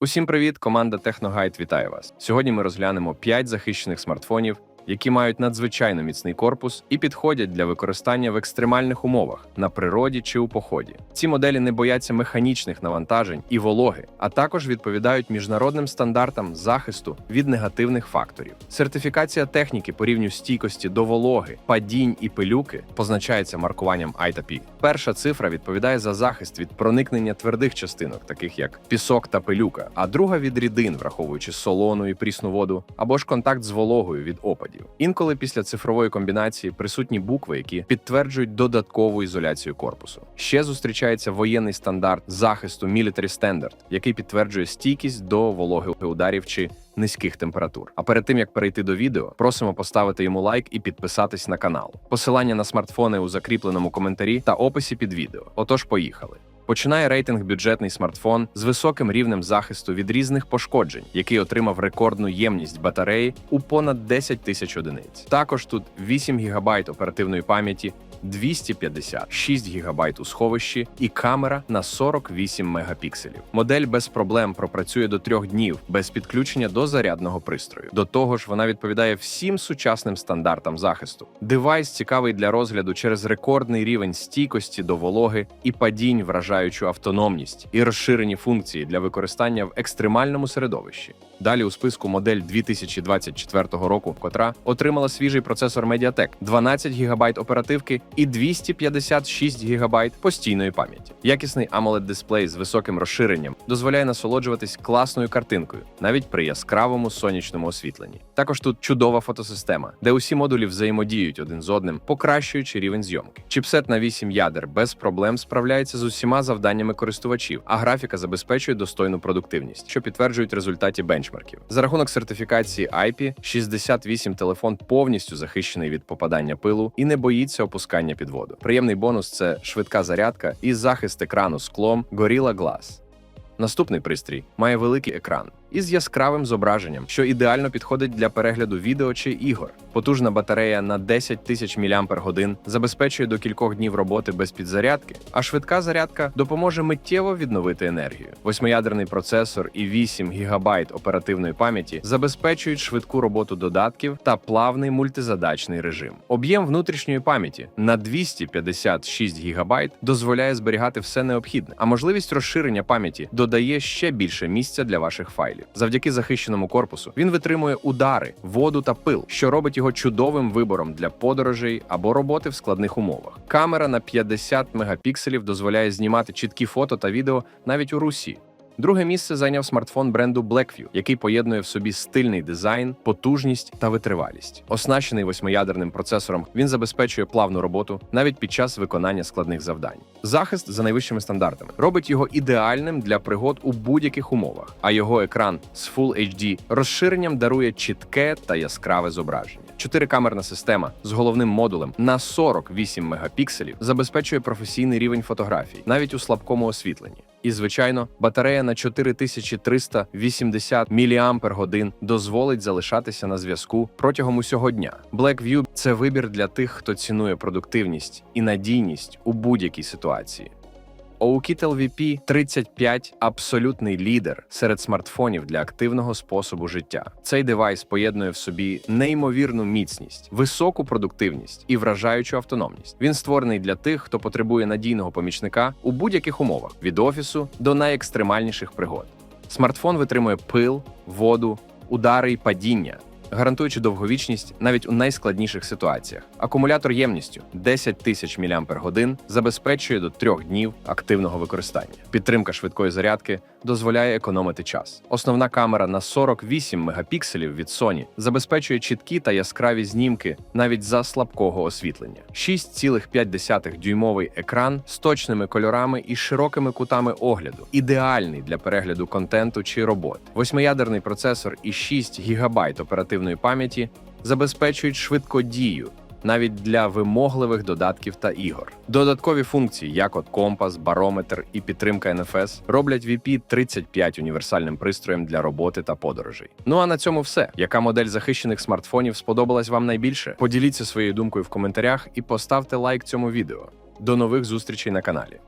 Усім привіт! Команда Техногайд вітає вас. Сьогодні ми розглянемо 5 захищених смартфонів, які мають надзвичайно міцний корпус і підходять для використання в екстремальних умовах на природі чи у поході. Ці моделі не бояться механічних навантажень і вологи, а також відповідають міжнародним стандартам захисту від негативних факторів. Сертифікація техніки по рівню стійкості до вологи, падінь і пилюки позначається маркуванням I. Перша цифра відповідає за захист від проникнення твердих частинок, таких як пісок та пилюка, а друга від рідин, враховуючи солону і прісну воду, або ж контакт з вологою від опадів. Інколи після цифрової комбінації присутні букви, які підтверджують додаткову ізоляцію корпусу. Ще зустрічається воєнний стандарт захисту Military Standard, який підтверджує стійкість до вологи ударів чи низьких температур. А перед тим як перейти до відео, просимо поставити йому лайк і підписатись на канал. Посилання на смартфони у закріпленому коментарі та описі під відео. Отож, поїхали. Починає рейтинг бюджетний смартфон з високим рівнем захисту від різних пошкоджень, який отримав рекордну ємність батареї у понад 10 тисяч одиниць. Також тут 8 ГБ оперативної пам'яті, 256 ГБ у сховищі і камера на 48 мегапікселів. Модель без проблем пропрацює до трьох днів без підключення до зарядного пристрою. До того ж, вона відповідає всім сучасним стандартам захисту. Девайс цікавий для розгляду через рекордний рівень стійкості до вологи і падінь, вражаючу автономність і розширені функції для використання в екстремальному середовищі. Далі у списку модель 2024 року, котра отримала свіжий процесор Mediatek, 12 ГБ оперативки і 256 ГБ постійної пам'яті. Якісний amoled дисплей з високим розширенням дозволяє насолоджуватись класною картинкою, навіть при яскравому сонячному освітленні. Також тут чудова фотосистема, де усі модулі взаємодіють один з одним, покращуючи рівень зйомки. Чіпсет на 8 ядер без проблем справляється з усіма завданнями користувачів, а графіка забезпечує достойну продуктивність, що підтверджують результаті бенчмарків. За рахунок сертифікації IP, 68 телефон повністю захищений від попадання пилу і не боїться опускання під воду. Приємний бонус це швидка зарядка і захист екрану склом Gorilla Glass. Наступний пристрій має великий екран із яскравим зображенням, що ідеально підходить для перегляду відео чи ігор. Потужна батарея на 10 тисяч мАч забезпечує до кількох днів роботи без підзарядки, а швидка зарядка допоможе миттєво відновити енергію. Восьмиядерний процесор і 8 ГБ оперативної пам'яті забезпечують швидку роботу додатків та плавний мультизадачний режим. Об'єм внутрішньої пам'яті на 256 ГБ дозволяє зберігати все необхідне, а можливість розширення пам'яті додає ще більше місця для ваших файлів. Завдяки захищеному корпусу він витримує удари, воду та пил, що робить його чудовим вибором для подорожей або роботи в складних умовах. Камера на 50 мегапікселів дозволяє знімати чіткі фото та відео навіть у русі. Друге місце зайняв смартфон бренду Blackview, який поєднує в собі стильний дизайн, потужність та витривалість. Оснащений восьмиядерним процесором, він забезпечує плавну роботу навіть під час виконання складних завдань. Захист за найвищими стандартами робить його ідеальним для пригод у будь-яких умовах, а його екран з Full HD розширенням дарує чітке та яскраве зображення. Чотирикамерна система з головним модулем на 48 мегапікселів забезпечує професійний рівень фотографій навіть у слабкому освітленні. І, звичайно, батарея на 4380 мАч дозволить залишатися на зв'язку протягом усього дня. Blackview – це вибір для тих, хто цінує продуктивність і надійність у будь-якій ситуації. Oukitel VP 35 – абсолютний лідер серед смартфонів для активного способу життя. Цей девайс поєднує в собі неймовірну міцність, високу продуктивність і вражаючу автономність. Він створений для тих, хто потребує надійного помічника у будь-яких умовах від офісу до найекстремальніших пригод. Смартфон витримує пил, воду, удари й падіння гарантуючи довговічність навіть у найскладніших ситуаціях. Акумулятор ємністю 10 тисяч мАч забезпечує до трьох днів активного використання. Підтримка швидкої зарядки дозволяє економити час. Основна камера на 48 мегапікселів від Sony забезпечує чіткі та яскраві знімки навіть за слабкого освітлення. 6,5 дюймовий екран з точними кольорами і широкими кутами огляду, ідеальний для перегляду контенту чи робот. Восьмиядерний процесор і 6 ГБ оперативної пам'яті забезпечують швидкодію навіть для вимогливих додатків та ігор. Додаткові функції, як от компас, барометр і підтримка NFS, роблять VP35 універсальним пристроєм для роботи та подорожей. Ну а на цьому все. Яка модель захищених смартфонів сподобалась вам найбільше? Поділіться своєю думкою в коментарях і поставте лайк цьому відео. До нових зустрічей на каналі.